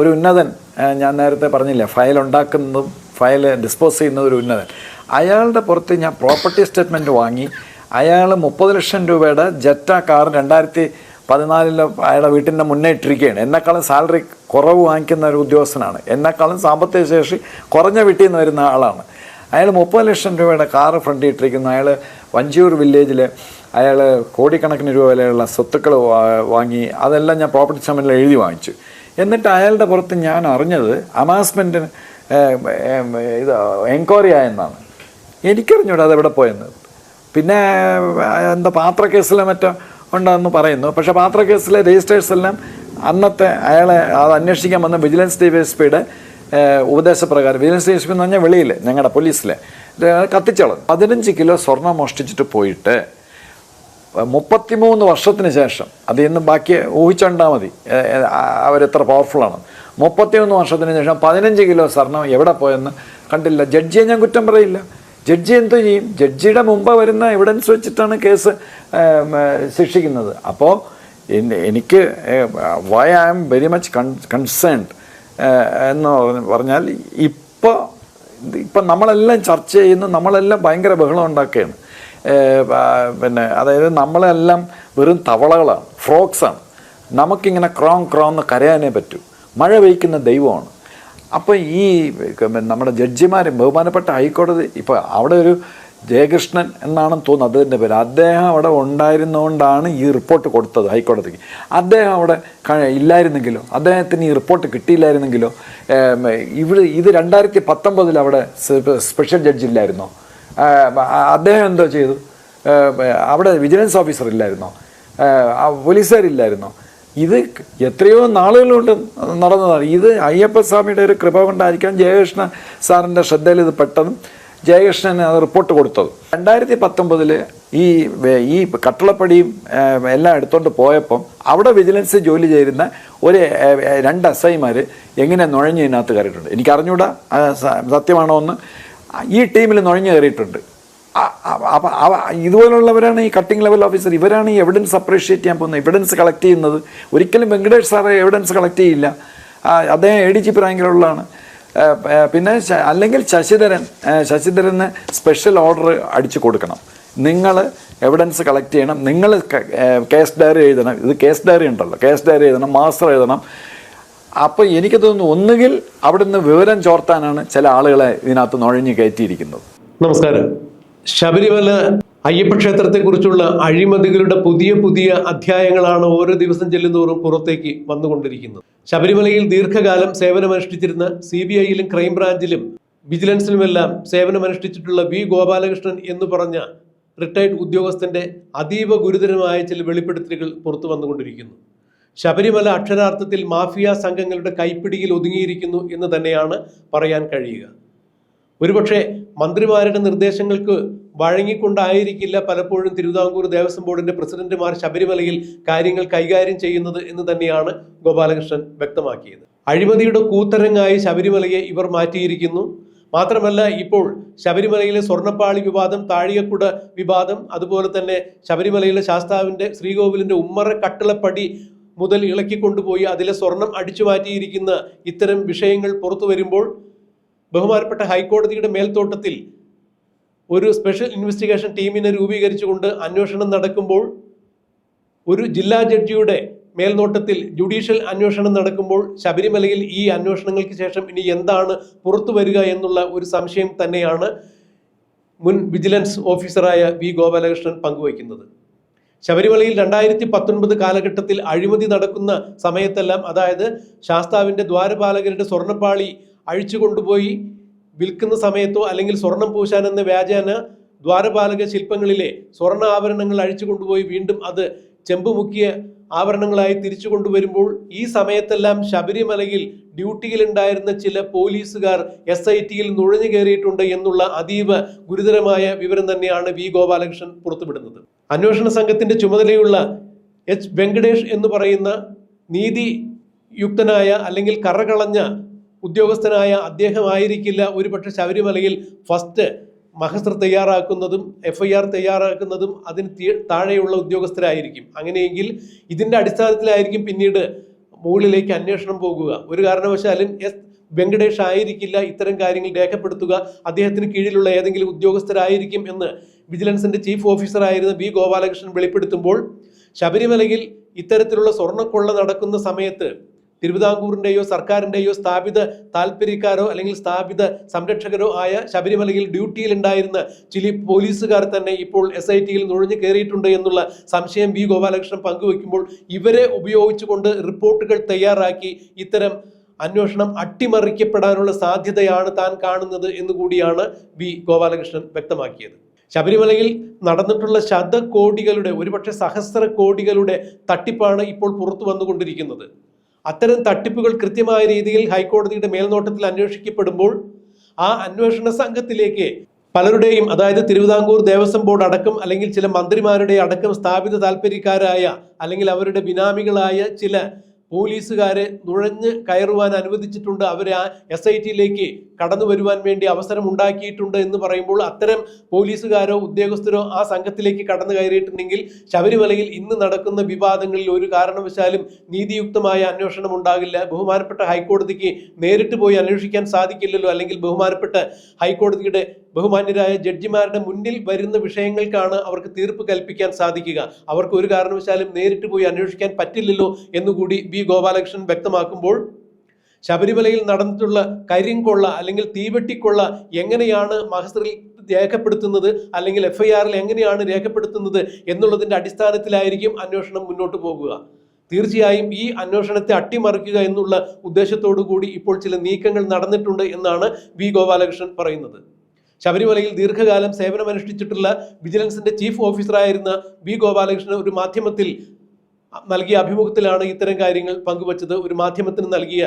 ഒരു ഉന്നതൻ ഞാൻ നേരത്തെ പറഞ്ഞില്ല ഫയൽ ഉണ്ടാക്കുന്നതും ഫയൽ ഡിസ്പോസ് ചെയ്യുന്നതും ഒരു ഉന്നതൻ. അയാളുടെ പുറത്ത് ഞാൻ പ്രോപ്പർട്ടി സ്റ്റേറ്റ്മെന്റ് വാങ്ങി അയാൾ മുപ്പത് ലക്ഷം രൂപയുടെ ജെറ്റ കാർ രണ്ടായിരത്തി പതിനാലിൽ അയാളുടെ വീട്ടിന്റെ മുന്നേ ഇട്ടിരിക്കുകയാണ്. എന്നെക്കാളും സാലറി കുറവ് വാങ്ങിക്കുന്ന ഒരു ഉദ്യോഗസ്ഥനാണ്. എന്നെക്കാളും സാമ്പത്തിക ശേഷി കുറഞ്ഞ വീട്ടിൽ നിന്ന് വരുന്ന ആളാണ്. അയാൾ മുപ്പത് ലക്ഷം രൂപയുടെ കാറ് ഫ്രണ്ടിൽ ഇട്ടിരിക്കുന്നു. അയാൾ വഞ്ചിയൂർ വില്ലേജിൽ അയാൾ കോടിക്കണക്കിന് രൂപ വിലയുള്ള സ്വത്തുക്കൾ വാങ്ങി അതെല്ലാം ഞാൻ പ്രോപ്പർട്ടി സമനിൽ എഴുതി വാങ്ങിച്ചു. എന്നിട്ട് അയാളുടെ പുറത്ത് ഞാൻ അറിഞ്ഞത് അമാസ്മെന്റിന് ഇത് എൻക്വയറി ആയെന്നാണ്. എനിക്കറിഞ്ഞൂടാ അതെവിടെ പോയെന്ന്. പിന്നെ എന്താ പാത്രക്കേസിലെ മറ്റോ ഉണ്ടെന്ന് പറയുന്നു. പക്ഷേ പാത്രക്കേസിലെ രജിസ്റ്റേഴ്സ് എല്ലാം അന്നത്തെ അയാളെ അത് അന്വേഷിക്കാൻ വന്ന വിജിലൻസ് ഡി എസ് പിയുടെ ഉപദേശപ്രകാരം. വിജിലൻസ് ഡി എസ് പി എന്ന് പറഞ്ഞാൽ വെളിയിൽ ഞങ്ങളുടെ പോലീസിലെ. കത്തിച്ചളഞ്ഞു. പതിനഞ്ച് കിലോ സ്വർണം മോഷ്ടിച്ചിട്ട് പോയിട്ട് മുപ്പത്തിമൂന്ന് വർഷത്തിന് ശേഷം അത് ഇന്ന് ബാക്കി ഊഹിച്ചുണ്ടാൽ മതി. അവരെത്ര പവർഫുള്ളാണ് മുപ്പത്തിമൂന്ന് വർഷത്തിന് ശേഷം പതിനഞ്ച് കിലോ സ്വർണം എവിടെ പോയെന്ന് കണ്ടില്ല. ജഡ്ജിയെ ഞാൻ കുറ്റം പറയില്ല. ജഡ്ജി എന്ത് ചെയ്യും? ജഡ്ജിയുടെ മുമ്പ് വരുന്ന എവിഡൻസ് വെച്ചിട്ടാണ് കേസ് ശിക്ഷിക്കുന്നത്. അപ്പോൾ എനിക്ക് why I am very much concerned എന്ന് പറഞ്ഞാൽ ഇപ്പോൾ ഇപ്പം നമ്മളെല്ലാം ചർച്ച ചെയ്യുന്നു നമ്മളെല്ലാം ഭയങ്കര ബഹളം ഉണ്ടാക്കുകയാണ്. പിന്നെ അതായത് നമ്മളെല്ലാം വെറും തവളകളാണ് ഫ്രോക്സാണ്. നമുക്കിങ്ങനെ ക്രോങ് ക്രോന്ന് കരയാനേ പറ്റൂ. മഴ പെയ്ക്കുന്ന ദൈവമാണ്. അപ്പോൾ ഈ നമ്മുടെ ജഡ്ജിമാർ ബഹുമാനപ്പെട്ട ഹൈക്കോടതി ഇപ്പോൾ അവിടെ ഒരു ജയകൃഷ്ണൻ എന്നാണെന്ന് തോന്നുന്നത് അദ്ദേഹത്തിന്റെ പേര്. അദ്ദേഹം അവിടെ ഉണ്ടായിരുന്നുകൊണ്ടാണ് ഈ റിപ്പോർട്ട് കൊടുത്തത് ഹൈക്കോടതിക്ക്. അദ്ദേഹം അവിടെ ഇല്ലായിരുന്നെങ്കിലോ അദ്ദേഹത്തിന് ഈ റിപ്പോർട്ട് കിട്ടിയില്ലായിരുന്നെങ്കിലോ ഇവിടെ ഇത് രണ്ടായിരത്തി പത്തൊമ്പതിൽ അവിടെ സ്പെഷ്യൽ ജഡ്ജ് ഇല്ലായിരുന്നോ? ആ, ആ- അദ്ദേഹം എന്തോ ചെയ്തു? അവിടെ വിജിലൻസ് ഓഫീസർ ഇല്ലായിരുന്നോ? പോലീസുകാരില്ലായിരുന്നോ? ഇത് എത്രയോ നാളുകളുകൊണ്ട് നടന്നതാണ്. ഇത് അയ്യപ്പസ്വാമിയുടെ ഒരു കൃപ കൊണ്ടായിരിക്കാം ജയകൃഷ്ണ സാറിന്റെ ശ്രദ്ധയിൽ ഇത് പെട്ടതും ജയകൃഷ്ണന് അത് റിപ്പോർട്ട് കൊടുത്തത്. രണ്ടായിരത്തി പത്തൊമ്പതിൽ ഈ ഈ കട്ടളപ്പടിയും എല്ലാം എടുത്തുകൊണ്ട് പോയപ്പം അവിടെ വിജിലൻസ് ജോലി ചെയ്യുന്ന ഒരു രണ്ട് എസ് ഐമാർ എങ്ങനെ നുഴഞ്ഞ് ഇതിനകത്ത് കയറിയിട്ടുണ്ട്? എനിക്കറിഞ്ഞൂടാ സത്യമാണോ എന്ന്. ഈ ടീമിൽ നുഴഞ്ഞു കയറിയിട്ടുണ്ട്. ഇതുപോലുള്ളവരാണ് ഈ കട്ടിംഗ് ലെവൽ ഓഫീസർ ഇവരാണ് ഈ എവിഡൻസ് അപ്രീഷിയേറ്റ് ചെയ്യാൻ പോകുന്നത്. എവിഡൻസ് കളക്ട് ചെയ്യുന്നത്. ഒരിക്കലും വെങ്കടേഷ് സാറ് എവിഡൻസ് കളക്ട് ചെയ്യില്ല. അദ്ദേഹം എ ഡി ജി റാങ്കിലുള്ളതാണ് ആ, ആ, പിന്നെ അല്ലെങ്കിൽ ശശിധരൻ ശശിധരന് സ്പെഷ്യൽ ഓർഡർ അടിച്ചു കൊടുക്കണം. നിങ്ങൾ എവിഡൻസ് കളക്ട് ചെയ്യണം. നിങ്ങൾ കേസ് ഡയറി എഴുതണം. ഇത് കേസ് ഡയറി ഉണ്ടല്ലോ. കേസ് ഡയറി എഴുതണം. മാസ്റ്റർ എഴുതണം. അപ്പോൾ എനിക്ക് തോന്നുന്നു ഒന്നുകിൽ അവിടുന്ന് വിവരം ചോർത്താനാണ് ചില ആളുകളെ ഇതിനകത്ത് നുഴഞ്ഞു കയറ്റിയിരിക്കുന്നത്. നമസ്കാരം. ശബരിമല അയ്യപ്പ ക്ഷേത്രത്തെക്കുറിച്ചുള്ള അഴിമതികളുടെ പുതിയ പുതിയ അധ്യായങ്ങളാണ് ഓരോ ദിവസം ചെല്ലുന്തോറും പുറത്തേക്ക് വന്നുകൊണ്ടിരിക്കുന്നത്. ശബരിമലയിൽ ദീർഘകാലം സേവനമനുഷ്ഠിച്ചിരുന്ന സി ബി ഐയിലും ക്രൈംബ്രാഞ്ചിലും വിജിലൻസിലുമെല്ലാം സേവനമനുഷ്ഠിച്ചിട്ടുള്ള വി ഗോപാലകൃഷ്ണൻ എന്ന് പറഞ്ഞ റിട്ടയർഡ് ഉദ്യോഗസ്ഥന്റെ അതീവ ഗുരുതരമായ ചില വെളിപ്പെടുത്തലുകൾ പുറത്തു വന്നുകൊണ്ടിരിക്കുന്നു. ശബരിമല അക്ഷരാർത്ഥത്തിൽ മാഫിയ സംഘങ്ങളുടെ കൈപ്പിടിയിൽ ഒതുങ്ങിയിരിക്കുന്നു എന്ന് തന്നെയാണ് പറയാൻ കഴിയുക. ഒരുപക്ഷെ മന്ത്രിമാരുടെ നിർദ്ദേശങ്ങൾക്ക് വഴങ്ങിക്കൊണ്ടായിരിക്കില്ല പലപ്പോഴും തിരുവിതാംകൂർ ദേവസ്വം ബോർഡിന്റെ പ്രസിഡന്റുമാർ ശബരിമലയിൽ കാര്യങ്ങൾ കൈകാര്യം ചെയ്യുന്നത് എന്ന് തന്നെയാണ് ഗോപാലകൃഷ്ണൻ വ്യക്തമാക്കിയത്. അഴിമതിയുടെ കൂത്തരങ്ങായി ശബരിമലയെ ഇവർ മാറ്റിയിരിക്കുന്നു. മാത്രമല്ല ഇപ്പോൾ ശബരിമലയിലെ സ്വർണപ്പാളി വിവാദം താഴികക്കുട വിവാദം അതുപോലെ തന്നെ ശബരിമലയിലെ ശാസ്താവിന്റെ ശ്രീകോവിലിന്റെ ഉമ്മറ കട്ടിളപ്പടി മുതൽ ഇളക്കിക്കൊണ്ടുപോയി അതിലെ സ്വർണം അടിച്ചു മാറ്റിയിരിക്കുന്ന ഇത്തരം വിഷയങ്ങൾ പുറത്തു വരുമ്പോൾ ബഹുമാനപ്പെട്ട ഹൈക്കോടതിയുടെ മേൽത്തോട്ടത്തിൽ ഒരു സ്പെഷ്യൽ ഇൻവെസ്റ്റിഗേഷൻ ടീമിനെ രൂപീകരിച്ചുകൊണ്ട് അന്വേഷണം നടക്കുമ്പോൾ ഒരു ജില്ലാ ജഡ്ജിയുടെ മേൽനോട്ടത്തിൽ ജുഡീഷ്യൽ അന്വേഷണം നടക്കുമ്പോൾ ശബരിമലയിൽ ഈ അന്വേഷണങ്ങൾക്ക് ശേഷം ഇനി എന്താണ് പുറത്തു വരിക എന്നുള്ള ഒരു സംശയം തന്നെയാണ് മുൻ വിജിലൻസ് ഓഫീസറായ വി ഗോപാലകൃഷ്ണൻ പങ്കുവയ്ക്കുന്നത്. ശബരിമലയിൽ രണ്ടായിരത്തി പത്തൊൻപത് കാലഘട്ടത്തിൽ അഴിമതി നടക്കുന്ന സമയത്തെല്ലാം അതായത് ശാസ്താവിന്റെ ദ്വാരപാലകരുടെ സ്വർണപ്പാളി അഴിച്ചു കൊണ്ടുപോയി വിൽക്കുന്ന സമയത്തോ അല്ലെങ്കിൽ സ്വർണം പൂശാൻ എന്ന വ്യാജേന ദ്വാരപാലക ശില്പങ്ങളിലെ സ്വർണ ആഭരണങ്ങൾ അഴിച്ചു കൊണ്ടുപോയി വീണ്ടും അത് ചെമ്പ് മുക്കിയ ആഭരണങ്ങളായി തിരിച്ചു കൊണ്ടുവരുമ്പോൾ ഈ സമയത്തെല്ലാം ശബരിമലയിൽ ഡ്യൂട്ടിയിലുണ്ടായിരുന്ന ചില പോലീസുകാർ എസ് ഐ ടിയിൽ നുഴഞ്ഞു കയറിയിട്ടുണ്ട് എന്നുള്ള അതീവ ഗുരുതരമായ വിവരം തന്നെയാണ് വി ഗോപാലകൃഷ്ണൻ പുറത്തുവിടുന്നത്. അന്വേഷണ സംഘത്തിന്റെ ചുമതലയുള്ള എച്ച് വെങ്കടേഷ് എന്ന് പറയുന്ന നീതി യുക്തനായ അല്ലെങ്കിൽ കറകളഞ്ഞ ഉദ്യോഗസ്ഥനായ അദ്ദേഹമായിരിക്കില്ല. ഒരുപക്ഷെ ശബരിമലയിൽ ഫസ്റ്റ് മഹസ്ത്ര തയ്യാറാക്കുന്നതും എഫ് ഐ ആർ തയ്യാറാക്കുന്നതും അതിന് താഴെയുള്ള ഉദ്യോഗസ്ഥരായിരിക്കും. അങ്ങനെയെങ്കിൽ ഇതിന്റെ അടിസ്ഥാനത്തിലായിരിക്കും പിന്നീട് മുകളിലേക്ക് അന്വേഷണം പോകുക. ഒരു കാരണവശാലും എസ് വെങ്കടേഷ് ആയിരിക്കില്ല ഇത്തരം കാര്യങ്ങൾ രേഖപ്പെടുത്തുക. അദ്ദേഹത്തിന് കീഴിലുള്ള ഏതെങ്കിലും ഉദ്യോഗസ്ഥരായിരിക്കും എന്ന് വിജിലൻസിന്റെ ചീഫ് ഓഫീസറായിരുന്ന ബി ഗോപാലകൃഷ്ണൻ വെളിപ്പെടുത്തുമ്പോൾ ശബരിമലയിൽ ഇത്തരത്തിലുള്ള സ്വർണക്കൊള്ള നടക്കുന്ന സമയത്ത് തിരുവിതാംകൂറിന്റെയോ സർക്കാരിന്റെയോ സ്ഥാപിത താല്പര്യക്കാരോ അല്ലെങ്കിൽ സ്ഥാപിത സംരക്ഷകരോ ആയ ശബരിമലയിൽ ഡ്യൂട്ടിയിൽ ഉണ്ടായിരുന്ന ചില പോലീസുകാർ തന്നെ ഇപ്പോൾ എസ് ഐ ടിയിൽ നുഴഞ്ഞു കയറിയിട്ടുണ്ട് എന്നുള്ള സംശയം ബി ഗോപാലകൃഷ്ണൻ പങ്കുവയ്ക്കുമ്പോൾ ഇവരെ ഉപയോഗിച്ചുകൊണ്ട് റിപ്പോർട്ടുകൾ തയ്യാറാക്കി ഇത്തരം അന്വേഷണം അട്ടിമറിക്കപ്പെടാനുള്ള സാധ്യതയാണ് താൻ കാണുന്നത് എന്നുകൂടിയാണ് വി ഗോപാലകൃഷ്ണൻ വ്യക്തമാക്കിയത്. ശബരിമലയിൽ നടന്നിട്ടുള്ള ശതകോടികളുടെ ഒരുപക്ഷെ സഹസ്ര കോടികളുടെ തട്ടിപ്പാണ് ഇപ്പോൾ പുറത്തു വന്നുകൊണ്ടിരിക്കുന്നത്. അത്തരം തട്ടിപ്പുകൾ കൃത്യമായ രീതിയിൽ ഹൈക്കോടതിയുടെ മേൽനോട്ടത്തിൽ അന്വേഷിക്കപ്പെടുമ്പോൾ ആ അന്വേഷണ സംഘത്തിലേക്ക് പലരുടെയും അതായത് തിരുവിതാംകൂർ ദേവസ്വം ബോർഡ് അടക്കം അല്ലെങ്കിൽ ചില മന്ത്രിമാരുടെ അടക്കം സ്ഥാപിത താല്പര്യക്കാരായ അല്ലെങ്കിൽ അവരുടെ ബിനാമികളായ ചില പോലീസുകാരെ നുഴഞ്ഞ് കയറുവാൻ അനുവദിച്ചിട്ടുണ്ട്. അവരെ ആ എസ് ഐ ടിയിലേക്ക് കടന്നു വരുവാൻ വേണ്ടി അവസരം ഉണ്ടാക്കിയിട്ടുണ്ട് എന്ന് പറയുമ്പോൾ അത്തരം പോലീസുകാരോ ഉദ്യോഗസ്ഥരോ ആ സംഘത്തിലേക്ക് കടന്നു കയറിയിട്ടുണ്ടെങ്കിൽ ശബരിമലയിൽ ഇന്ന് നടക്കുന്ന വിവാദങ്ങളിൽ ഒരു കാരണവശാലും നീതിയുക്തമായ അന്വേഷണം ഉണ്ടാകില്ല. ബഹുമാനപ്പെട്ട ഹൈക്കോടതിക്ക് നേരിട്ട് പോയി അന്വേഷിക്കാൻ സാധിക്കില്ലല്ലോ. അല്ലെങ്കിൽ ബഹുമാനപ്പെട്ട ഹൈക്കോടതിയുടെ ബഹുമാന്യരായ ജഡ്ജിമാരുടെ മുന്നിൽ വരുന്ന വിഷയങ്ങൾക്കാണ് അവർക്ക് തീർപ്പ് കൽപ്പിക്കാൻ സാധിക്കുക. അവർക്ക് ഒരു കാരണവശാലും നേരിട്ട് പോയി അന്വേഷിക്കാൻ പറ്റില്ലല്ലോ എന്നുകൂടി ഗോപാലകൃഷ്ണൻ വ്യക്തമാക്കുമ്പോൾ ശബരിമലയിൽ നടന്നിട്ടുള്ള കരിങ്കൊള്ള അല്ലെങ്കിൽ തീവെട്ടിക്കൊള്ള എങ്ങനെയാണ് മഹസറിൽ രേഖപ്പെടുത്തുന്നത് അല്ലെങ്കിൽ എഫ്ഐആറിൽ എങ്ങനെയാണ് രേഖപ്പെടുത്തുന്നത് എന്നുള്ളതിന്റെ അടിസ്ഥാനത്തിലായിരിക്കും അന്വേഷണം മുന്നോട്ട് പോകുക. തീർച്ചയായും ഈ അന്വേഷണത്തെ അട്ടിമറിക്കുക എന്നുള്ള ഉദ്ദേശത്തോടു കൂടി ഇപ്പോൾ ചില നീക്കങ്ങൾ നടന്നിട്ടുണ്ട് എന്നാണ് വി ഗോപാലകൃഷ്ണൻ പറയുന്നത്. ശബരിമലയിൽ ദീർഘകാലം സേവനമനുഷ്ഠിച്ചിട്ടുള്ള വിജിലൻസിന്റെ ചീഫ് ഓഫീസറായിരുന്ന വി ഗോപാലകൃഷ്ണൻ ഒരു മാധ്യമത്തിൽ നൽകിയ അഭിമുഖത്തിലാണ് ഇത്തരം കാര്യങ്ങൾ പങ്കുവച്ചത്. ഒരു മാധ്യമത്തിന് നൽകിയ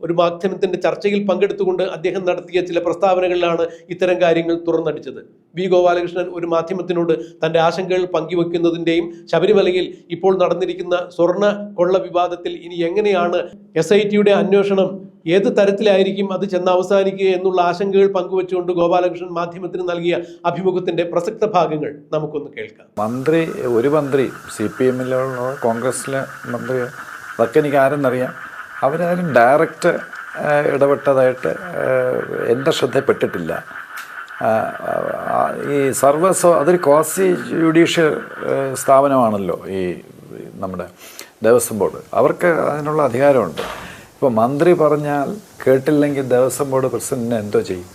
ഒരു മാധ്യമത്തിന്റെ ചർച്ചയിൽ പങ്കെടുത്തുകൊണ്ട് അദ്ദേഹം നടത്തിയ ചില പ്രസ്താവനകളിലാണ് ഇത്തരം കാര്യങ്ങൾ തുറന്നടിച്ചത്. വി. ഗോപാലകൃഷ്ണൻ ഒരു മാധ്യമത്തിനോട് തന്റെ ആശങ്കകൾ പങ്കുവെക്കുന്നതിന്റെയും ശബരിമലയിൽ ഇപ്പോൾ നടന്നിരിക്കുന്ന സ്വർണ കൊള്ള വിവാദത്തിൽ ഇനി എങ്ങനെയാണ് എസ് ഐ ടിയുടെ അന്വേഷണം ഏത് തരത്തിലായിരിക്കും അത് ചെന്ന് അവസാനിക്കുക എന്നുള്ള ആശങ്കകൾ പങ്കുവെച്ചുകൊണ്ട് ഗോപാലകൃഷ്ണൻ മാധ്യമത്തിന് നൽകിയ അഭിമുഖത്തിന്റെ പ്രസക്ത ഭാഗങ്ങൾ നമുക്കൊന്ന് കേൾക്കാം. മന്ത്രി ഒരു മന്ത്രി സി പി എമ്മിലോ കോൺഗ്രസ്സിലെ മന്ത്രി അതൊക്കെ എനിക്ക് ആരെന്നറിയാം അവരാരും ഡയറക്റ്റ് ഇടപെട്ടതായിട്ട് എന്റെ ശ്രദ്ധയിൽപ്പെട്ടിട്ടില്ല. ഈ സർവസ് അതൊരു ക്വാസി ജുഡീഷ്യൽ സ്ഥാപനമാണല്ലോ ഈ നമ്മുടെ ദേവസ്വം ബോർഡ്. അവർക്ക് അതിനുള്ള അധികാരമുണ്ട്. ഇപ്പോൾ മന്ത്രി പറഞ്ഞാൽ കേട്ടില്ലെങ്കിൽ ദേവസ്വം ബോർഡ് പ്രസിഡന്റിനെ എന്തോ ചെയ്യും?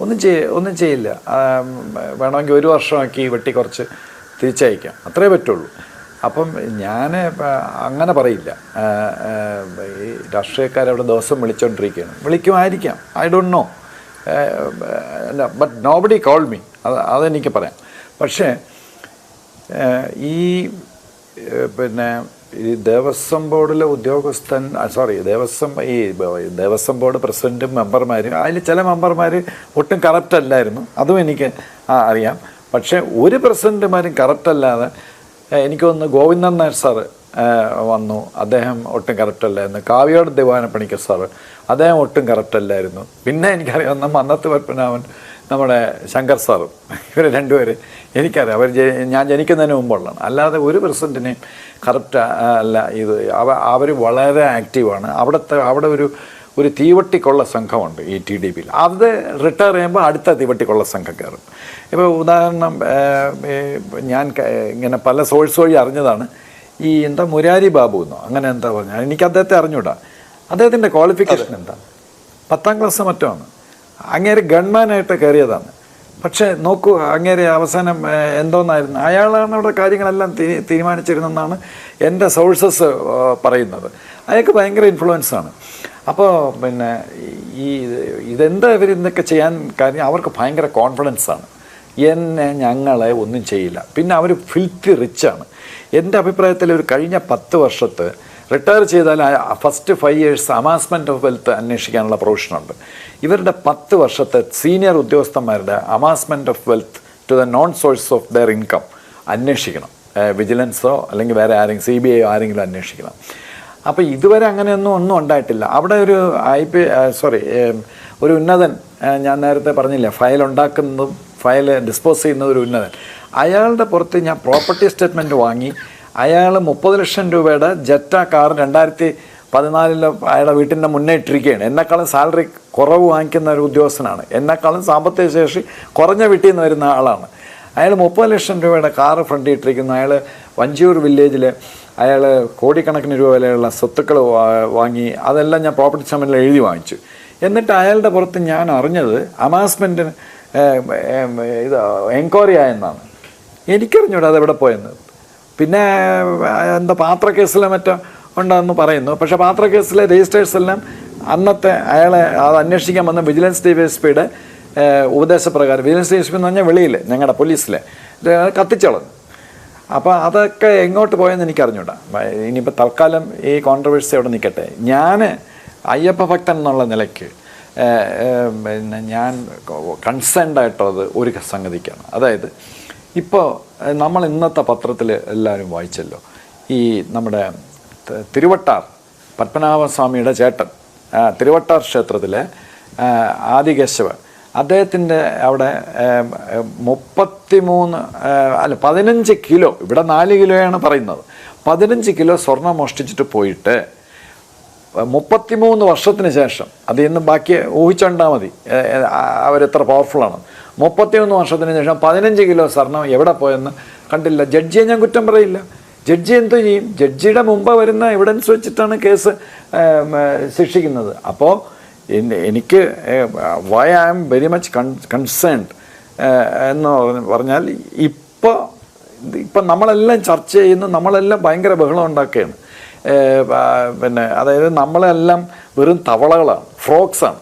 ഒന്നും ചെയ്യ ഒന്നും ചെയ്യില്ല. വേണമെങ്കിൽ ഒരു വർഷമാക്കി വെട്ടി കുറച്ച് തിരിച്ചയക്കാം. അത്രേ പറ്റുള്ളൂ. അപ്പം ഞാൻ അങ്ങനെ പറയില്ല. ഈ രാഷ്ട്രീയക്കാരവിടെ ദിവസം വിളിച്ചുകൊണ്ടിരിക്കുകയാണ് വിളിക്കുമായിരിക്കാം. I don't know but nobody call me അത് അതെനിക്ക് പറയാം. പക്ഷേ ഈ പിന്നെ ഈ ദേവസ്വം ബോർഡിലെ ഉദ്യോഗസ്ഥൻ സോറി ദേവസ്വം ഈ ദേവസ്വം ബോർഡ് പ്രസിഡന്റും മെമ്പർമാരും അതിൽ ചില മെമ്പർമാർ ഒട്ടും കറക്റ്റ് അല്ലായിരുന്നു. അതും എനിക്ക് അറിയാം. പക്ഷേ ഒരു പ്രസിഡന്റുമാരും കറക്റ്റ് അല്ലാതെ എനിക്ക് തോന്നുന്നു ഗോവിന്ദൻ നായർ സാറ് വന്നു. അദ്ദേഹം ഒട്ടും കറക്റ്റ് അല്ലായിരുന്നു. കാവ്യോട് ദിവാന പണിക്കർ സാറ് അദ്ദേഹം ഒട്ടും കറക്റ്റ് അല്ലായിരുന്നു. പിന്നെ എനിക്കറിയാവുന്ന മന്നത്ത് പത്മനാഭൻ നമ്മുടെ ശങ്കർ സാറും ഇവർ രണ്ടുപേര് എനിക്കറിയാം. അവർ ഞാൻ ജനിക്കുന്നതിന് മുമ്പുള്ളതാണ്. അല്ലാതെ ഒരു പ്രസിഡന്റിനെയും കറക്റ്റ് അല്ല ഇത് അവ അവർ വളരെ ആക്റ്റീവാണ് അവിടുത്തെ അവിടെ ഒരു ഒരു തീവട്ടിക്കൊള്ള സംഘമുണ്ട് ഈ ടി ഡി പിയിൽ. അത് റിട്ടയർ ചെയ്യുമ്പോൾ അടുത്ത തീവട്ടിക്കുള്ള സംഘം കയറും ഇപ്പോൾ ഉദാഹരണം ഞാൻ ഇങ്ങനെ പല സോഴ്സ് വഴി അറിഞ്ഞതാണ്. ഈ എന്താ മുരാരി ബാബു എന്നോ അങ്ങനെ എന്താ പറഞ്ഞാൽ എനിക്ക് അദ്ദേഹത്തെ അറിഞ്ഞൂടാ. അദ്ദേഹത്തിന്റെ ക്വാളിഫിക്കേഷൻ എന്താ? പത്താം ക്ലാസ് മറ്റോ ആണ്. അങ്ങേര് ഗൺമാനായിട്ട് കയറിയതാണ് പക്ഷേ നോക്കൂ അങ്ങേരെ അവസാനം എന്തോന്നായിരുന്നു. അയാളാണ് അവിടെ കാര്യങ്ങളെല്ലാം തീ- തീരുമാനിച്ചിരുന്നെന്നാണ് എന്റെ സോഴ്സസ് പറയുന്നത്. അയാൾക്ക് ഭയങ്കര ഇൻഫ്ലുവൻസാണ്. അപ്പോൾ പിന്നെ ഈ ഇതെന്താ ഇവർ ഇന്നൊക്കെ ചെയ്യാൻ കാര്യം? അവർക്ക് ഭയങ്കര കോൺഫിഡൻസ് ആണ്. എന്നെ ഞങ്ങളെ ഒന്നും ചെയ്യില്ല. പിന്നെ അവർ ഫിൽത്തി റിച്ചാണ് എന്റെ അഭിപ്രായത്തിൽ ഒരു കഴിഞ്ഞ പത്ത് വർഷത്ത് റിട്ടയർ ചെയ്താൽ first five years amassment of wealth അന്വേഷിക്കാനുള്ള പ്രൊവിഷനുണ്ട് ഇവരുടെ പത്ത് വർഷത്തെ സീനിയർ ഉദ്യോഗസ്ഥന്മാരുടെ amassment of wealth to the known source of their income അന്വേഷിക്കണം വിജിലൻസോ അല്ലെങ്കിൽ വേറെ ആരെങ്കിലും സി ബി ഐ ആരെങ്കിലും അന്വേഷിക്കണം. അപ്പോൾ ഇതുവരെ അങ്ങനെയൊന്നും ഒന്നും ഉണ്ടായിട്ടില്ല. അവിടെ ഒരു ഐ പി സോറി ഒരു ഉന്നതൻ ഞാൻ നേരത്തെ പറഞ്ഞില്ല ഫയൽ ഉണ്ടാക്കുന്നതും ഫയൽ ഡിസ്പോസ് ചെയ്യുന്ന ഒരു ഉന്നതൻ. അയാളുടെ പുറത്ത് ഞാൻ പ്രോപ്പർട്ടി സ്റ്റേറ്റ്മെന്റ് വാങ്ങി. അയാൾ മുപ്പത് ലക്ഷം രൂപയുടെ ജറ്റ കാർ രണ്ടായിരത്തി പതിനാലിൽ അയാളുടെ വീട്ടിന്റെ മുന്നേ ഇട്ടിരിക്കുകയാണ്. എന്നെക്കാളും സാലറി കുറവ് വാങ്ങിക്കുന്ന ഒരു ഉദ്യോഗസ്ഥനാണ്. എന്നെക്കാളും സാമ്പത്തിക ശേഷി കുറഞ്ഞ വീട്ടിൽ നിന്ന് വരുന്ന ആളാണ്. അയാൾ മുപ്പത് ലക്ഷം രൂപയുടെ കാറ് ഫ്രണ്ട് ഇട്ടിരിക്കുന്നു. അയാൾ വഞ്ചിയൂർ വില്ലേജിൽ അയാൾ കോടിക്കണക്കിന് രൂപ വിലയുള്ള സ്വത്തുക്കൾ വാങ്ങി അതെല്ലാം ഞാൻ പ്രോപ്പർട്ടി ചമ്മലിൽ എഴുതി വാങ്ങിച്ചു. എന്നിട്ട് അയാളുടെ പുറത്ത് ഞാൻ അറിഞ്ഞത് അമാസ്മെന്റിന് ഇത് എൻക്വയറി ആയെന്നാണ്. എനിക്കറിഞ്ഞൂടാ അതെവിടെ പോയെന്ന്. പിന്നെ എന്താ പാത്ര കേസിലെ മറ്റോ ഉണ്ടെന്ന് പറയുന്നു. പക്ഷേ പാത്ര കേസിലെ രജിസ്റ്റേഴ്സ് എല്ലാം അന്നത്തെ അയാളെ അത് അന്വേഷിക്കാൻ വന്ന വിജിലൻസ് ഡി എസ് പിയുടെ ഉപദേശപ്രകാരം. വിജിലൻസ് ഡി എസ് പി എന്ന് പറഞ്ഞാൽ വെളിയിൽ ഞങ്ങളുടെ പോലീസിലെ. കത്തിച്ചളഞ്ഞു. അപ്പോൾ അതൊക്കെ എങ്ങോട്ട് പോയെന്ന് എനിക്കറിഞ്ഞൂടാ. ഇനിയിപ്പോൾ തൽക്കാലം ഈ കോൺട്രവേഴ്സി അവിടെ നിൽക്കട്ടെ. ഞാൻ അയ്യപ്പ ഭക്തൻ എന്നുള്ള നിലയ്ക്ക് പിന്നെ ഞാൻ കൺസേൺഡ് ആയിട്ടുള്ളത് ഒരു സംഗതിക്കാണ്. അതായത് ഇപ്പോൾ നമ്മൾ ഇന്നത്തെ പത്രത്തിൽ എല്ലാവരും വായിച്ചല്ലോ. ഈ നമ്മുടെ തിരുവട്ടാർ പത്മനാഭസ്വാമിയുടെ ചേട്ടൻ തിരുവട്ടാർ ക്ഷേത്രത്തിലെ ആദികേശവ അദ്ദേഹത്തിന്റെ അവിടെ മുപ്പത്തി മൂന്ന് അല്ല പതിനഞ്ച് കിലോ ഇവിടെ നാല് കിലോയാണ് പറയുന്നത്. പതിനഞ്ച് കിലോ സ്വർണം മോഷ്ടിച്ചിട്ട് പോയിട്ട് മുപ്പത്തിമൂന്ന് വർഷത്തിന് ശേഷം അത് ഇന്ന് ബാക്കി ഊഹിച്ചുണ്ടാൽ മതി അവരെത്ര പവർഫുള്ളാണ് മുപ്പത്തിമൂന്ന് വർഷത്തിന് ശേഷം പതിനഞ്ച് കിലോ സ്വർണം എവിടെ പോയെന്ന് കണ്ടില്ല. ജഡ്ജിയെ ഞാൻ കുറ്റം പറയില്ല. ജഡ്ജി എന്ത് ചെയ്യും? ജഡ്ജിയുടെ മുമ്പ് വരുന്ന എവിഡൻസ് വെച്ചിട്ടാണ് കേസ് ശിക്ഷിക്കുന്നത്. അപ്പോൾ എനിക്ക് why I am very much con concerned എന്ന് പറഞ്ഞ- പറഞ്ഞാൽ ഇപ്പോൾ ഇപ്പം നമ്മളെല്ലാം ചർച്ച ചെയ്യുന്ന നമ്മളെല്ലാം ഭയങ്കര ബഹളം ഉണ്ടാക്കുകയാണ്. പിന്നെ അതായത് നമ്മളെല്ലാം വെറും തവളകളാണ് ഫ്രോക്സാണ്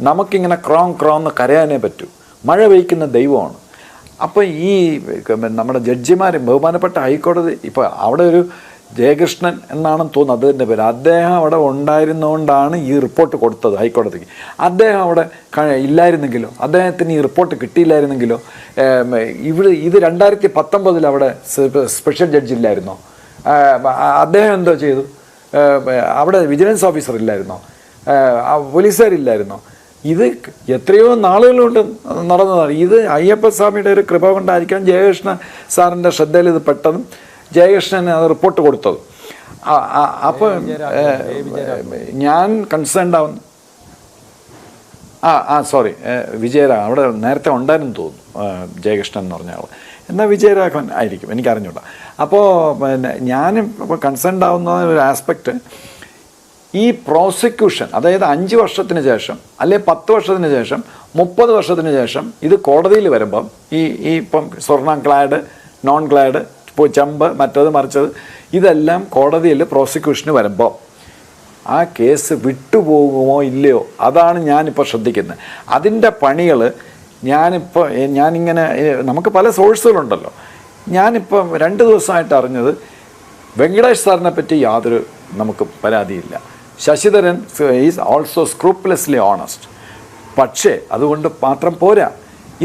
നമുക്കിങ്ങനെ ക്രോങ് ക്രോന്ന് കരയാനേ പറ്റൂ. മഴ പെയ്ക്കുന്ന ദൈവമാണ്. അപ്പോൾ ഈ നമ്മുടെ ജഡ്ജിമാരും ബഹുമാനപ്പെട്ട ഹൈക്കോടതി ഇപ്പോൾ അവിടെ ഒരു ജയകൃഷ്ണൻ എന്നാണെന്ന് തോന്നുന്നത് അദ്ദേഹത്തിന്റെ പേര്. അദ്ദേഹം അവിടെ ഉണ്ടായിരുന്നുകൊണ്ടാണ് ഈ റിപ്പോർട്ട് കൊടുത്തത് ഹൈക്കോടതിക്ക്. അദ്ദേഹം അവിടെ ഇല്ലായിരുന്നെങ്കിലോ അദ്ദേഹത്തിന് ഈ റിപ്പോർട്ട് കിട്ടിയില്ലായിരുന്നെങ്കിലോ ഇവിടെ ഇത് രണ്ടായിരത്തി പത്തൊമ്പതിൽ അവിടെ സ്പെഷ്യൽ ജഡ്ജ് ഇല്ലായിരുന്നോ? അദ്ദേഹം എന്തോ ചെയ്തു? അവിടെ വിജിലൻസ് ഓഫീസർ ഇല്ലായിരുന്നോ? പോലീസുകാരില്ലായിരുന്നോ? ഇത് എത്രയോ നാളുകൾ കൊണ്ട് നടന്നതാണ് ഇത് അയ്യപ്പസ്വാമിയുടെ ഒരു കൃപ കൊണ്ടായിരിക്കാം ജയകൃഷ്ണ സാറിന്റെ ശ്രദ്ധയിൽ ഇത് പെട്ടതും. ജയകൃഷ്ണൻ അത് റിപ്പോർട്ട് കൊടുത്തത്. അപ്പോൾ ഞാൻ കൺസേൺഡ് ആവുന്നു. ആ ആ സോറി വിജയരാഘവൻ അവിടെ നേരത്തെ ഉണ്ടായിരുന്നു തോന്നുന്നു ജയകൃഷ്ണൻ എന്ന് പറഞ്ഞ ആൾ എന്നാൽ വിജയരാഘവൻ ആയിരിക്കും എനിക്ക് അറിഞ്ഞൂടാ അപ്പോൾ പിന്നെ ഞാനും ഇപ്പോൾ കൺസേൺഡ് ആവുന്ന ഒരു ആസ്പെക്റ്റ് ഈ പ്രോസിക്യൂഷൻ അതായത് അഞ്ച് വർഷത്തിന് ശേഷം അല്ലെ പത്ത് വർഷത്തിന് ശേഷം മുപ്പത് വർഷത്തിന് ശേഷം ഇത് കോടതിയിൽ വരുമ്പം ഈ ഈ ഇപ്പം സ്വർണ ക്ലാഡ് നോൺ ക്ലാഡ് ഇപ്പോൾ ചമ്പ് മറ്റത് മറിച്ചത്. ഇതെല്ലാം കോടതിയിൽ പ്രോസിക്യൂഷന് വരുമ്പോൾ ആ കേസ് വിട്ടുപോകുമോ ഇല്ലയോ? അതാണ് ഞാനിപ്പോൾ ശ്രദ്ധിക്കുന്നത്. അതിന്റെ പണികൾ ഞാനിപ്പോൾ ഞാനിങ്ങനെ നമുക്ക് പല സോഴ്സുകളുണ്ടല്ലോ ഞാനിപ്പം രണ്ട് ദിവസമായിട്ട് അറിഞ്ഞത് വെങ്കടേഷ് സാറിനെ പറ്റി യാതൊരു നമുക്ക് പരാതിയില്ല. Sasidharan is also scrupulously honest പക്ഷേ അതുകൊണ്ട് മാത്രം പോരാ.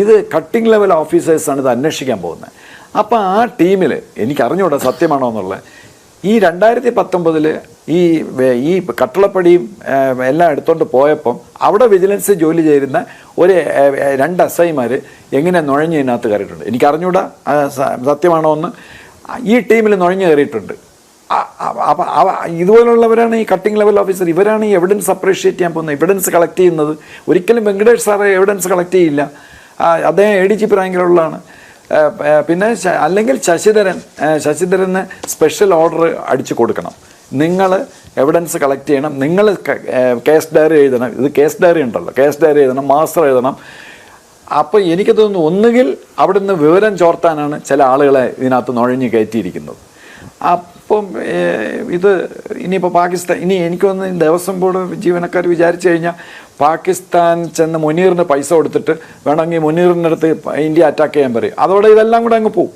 ഇത് കട്ടിംഗ് ലെവൽ ഓഫീസേഴ്സാണ് ഇത് അന്വേഷിക്കാൻ പോകുന്നത്. അപ്പോൾ ആ ടീമിൽ എനിക്ക് അറിഞ്ഞൂടാ സത്യമാണോ എന്നുള്ളത് ഈ രണ്ടായിരത്തി പത്തൊമ്പതിൽ ഈ ഈ കട്ടളപ്പടിയും എല്ലാം എടുത്തോണ്ട് പോയപ്പം അവിടെ വിജിലൻസ് ജോലി ചെയ്യുന്ന ഒരു രണ്ട് എസ് ഐമാർ എങ്ങനെ നുഴഞ്ഞ് ഇതിനകത്ത് കയറിയിട്ടുണ്ട്. എനിക്ക് അറിഞ്ഞൂടാ സത്യമാണോ എന്ന്. ഈ ടീമിൽ നുഴഞ്ഞു കയറിയിട്ടുണ്ട്. ഇതുപോലുള്ളവരാണ് ഈ കട്ടിംഗ് ലെവൽ ഓഫീസർ ഇവരാണ് ഈ എവിഡൻസ് അപ്രീഷിയേറ്റ് ചെയ്യാൻ പോകുന്നത്. എവിഡൻസ് കളക്ട് ചെയ്യുന്നത്. ഒരിക്കലും വെങ്കടേഷ് സാറ് എവിഡൻസ് കളക്ട് ചെയ്യില്ല. അദ്ദേഹം എ ഡി ജി പി റാങ്കിലുള്ളതാണ് പിന്നെ അല്ലെങ്കിൽ ശശിധരൻ ശശിധരന് സ്പെഷ്യൽ ഓർഡർ അടിച്ചു കൊടുക്കണം. നിങ്ങൾ എവിഡൻസ് കളക്ട് ചെയ്യണം. നിങ്ങൾ കേസ് ഡയറി എഴുതണം. ഇത് കേസ് ഡയറി ഉണ്ടല്ലോ. കേസ് ഡയറി എഴുതണം മാസ്റ്റർ എഴുതണം. അപ്പോൾ എനിക്ക് തോന്നുന്നു ഒന്നുകിൽ അവിടുന്ന് വിവരം ചോർത്താനാണ് ചില ആളുകളെ ഇതിനകത്ത് നുഴഞ്ഞു കയറ്റിയിരിക്കുന്നത്. അപ്പം ഇത് ഇനിയിപ്പോൾ പാകിസ്ഥാൻ ഇനി എനിക്കൊന്ന് ദേവസ്വം ബോർഡ് ജീവനക്കാർ വിചാരിച്ചു കഴിഞ്ഞാൽ പാകിസ്ഥാൻ ചെന്ന് മുനീറിന് പൈസ കൊടുത്തിട്ട് വേണമെങ്കിൽ മുനീറിന്റെ അടുത്ത് ഇന്ത്യ അറ്റാക്ക് ചെയ്യാൻ പറയും. അതോടെ ഇതെല്ലാം കൂടെ അങ്ങ് പോവും.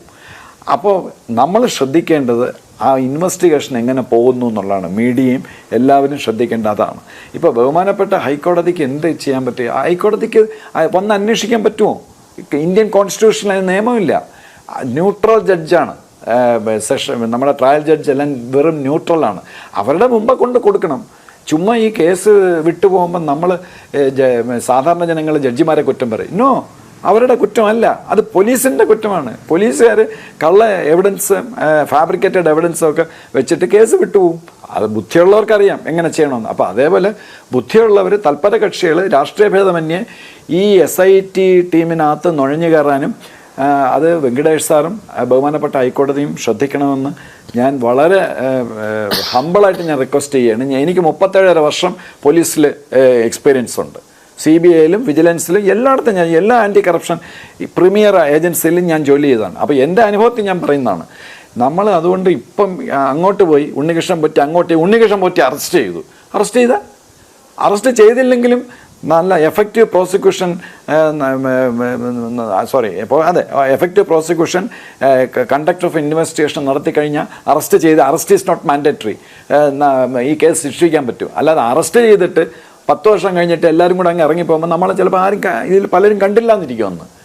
അപ്പോൾ നമ്മൾ ശ്രദ്ധിക്കേണ്ടത് ആ ഇൻവെസ്റ്റിഗേഷൻ എങ്ങനെ പോകുന്നു എന്നുള്ളതാണ്. മീഡിയയും എല്ലാവരും ശ്രദ്ധിക്കേണ്ട അതാണ്. ഇപ്പോൾ ബഹുമാനപ്പെട്ട ഹൈക്കോടതിക്ക് എന്ത് ചെയ്യാൻ പറ്റും? ഹൈക്കോടതിക്ക് വന്ന് അന്വേഷിക്കാൻ പറ്റുമോ? ഇന്ത്യൻ കോൺസ്റ്റിറ്റ്യൂഷനിൽ നിയമമില്ല. ന്യൂട്രൽ ജഡ്ജാണ് സെഷൻ നമ്മുടെ ട്രയൽ ജഡ്ജ് എല്ലാം വെറും ന്യൂട്രലാണ് അവരുടെ മുമ്പ് കൊണ്ട് കൊടുക്കണം. ചുമ്മാ ഈ കേസ് വിട്ടുപോകുമ്പോൾ നമ്മൾ സാധാരണ ജനങ്ങൾ ജഡ്ജിമാരെ കുറ്റം പറയും. നോ അവരുടെ കുറ്റമല്ല. അത് പോലീസിന്റെ കുറ്റമാണ്. പോലീസുകാർ കള്ള എവിഡൻസ് ഫാബ്രിക്കേറ്റഡ് എവിഡൻസും ഒക്കെ വെച്ചിട്ട് കേസ് വിട്ടുപോകും അത് ബുദ്ധിയുള്ളവർക്കറിയാം എങ്ങനെ ചെയ്യണമെന്ന്. അപ്പോൾ അതേപോലെ ബുദ്ധിയുള്ളവർ തൽപര കക്ഷികൾ രാഷ്ട്രീയ ഭേദമന്യേ ഈ എസ് ഐ ടി ടീമിനകത്ത് നുഴഞ്ഞു കയറാനും അത് വെങ്കടേഷ് സാറും ബഹുമാനപ്പെട്ട ഹൈക്കോടതിയും ശ്രദ്ധിക്കണമെന്ന് ഞാൻ വളരെ ഹമ്പിളായിട്ട് ഞാൻ റിക്വസ്റ്റ് ചെയ്യുകയാണ്. എനിക്ക് മുപ്പത്തേഴര വർഷം പോലീസിൽ എക്സ്പീരിയൻസ് ഉണ്ട്. സി ബി ഐയിലും വിജിലൻസിലും എല്ലായിടത്തും ഞാൻ എല്ലാ ആന്റി കറപ്ഷൻ പ്രീമിയർ ഏജൻസിയിലും ഞാൻ ജോലി ചെയ്തതാണ്. അപ്പോൾ എന്റെ അനുഭവത്തിൽ ഞാൻ പറയുന്നതാണ് നമ്മൾ അതുകൊണ്ട് ഇപ്പം അങ്ങോട്ട് പോയി ഉണ്ണികൃഷ്ണൻ പൊറ്റി അങ്ങോട്ട് ഉണ്ണികൃഷ്ണൻ പൊറ്റി അറസ്റ്റ് ചെയ്തു. അറസ്റ്റ് ചെയ്ത? അറസ്റ്റ് ചെയ്തില്ലെങ്കിലും നല്ല എഫക്റ്റീവ് പ്രോസിക്യൂഷൻ സോറി ഇപ്പോൾ അതെ effective prosecution conduct of investigation നടത്തി കഴിഞ്ഞാൽ അറസ്റ്റ് ചെയ്ത് അറസ്റ്റ് ഈസ് നോട്ട് മാൻഡറ്ററി ഈ കേസ് ശിക്ഷിക്കാൻ പറ്റും. അല്ലാതെ അറസ്റ്റ് ചെയ്തിട്ട് പത്ത് വർഷം കഴിഞ്ഞിട്ട് എല്ലാവരും കൂടെ അങ്ങ് ഇറങ്ങിപ്പോകുമ്പോൾ നമ്മളെ ചിലപ്പോൾ ആരും ഇതിൽ പലരും കണ്ടില്ല എന്നിരിക്കുമെന്ന്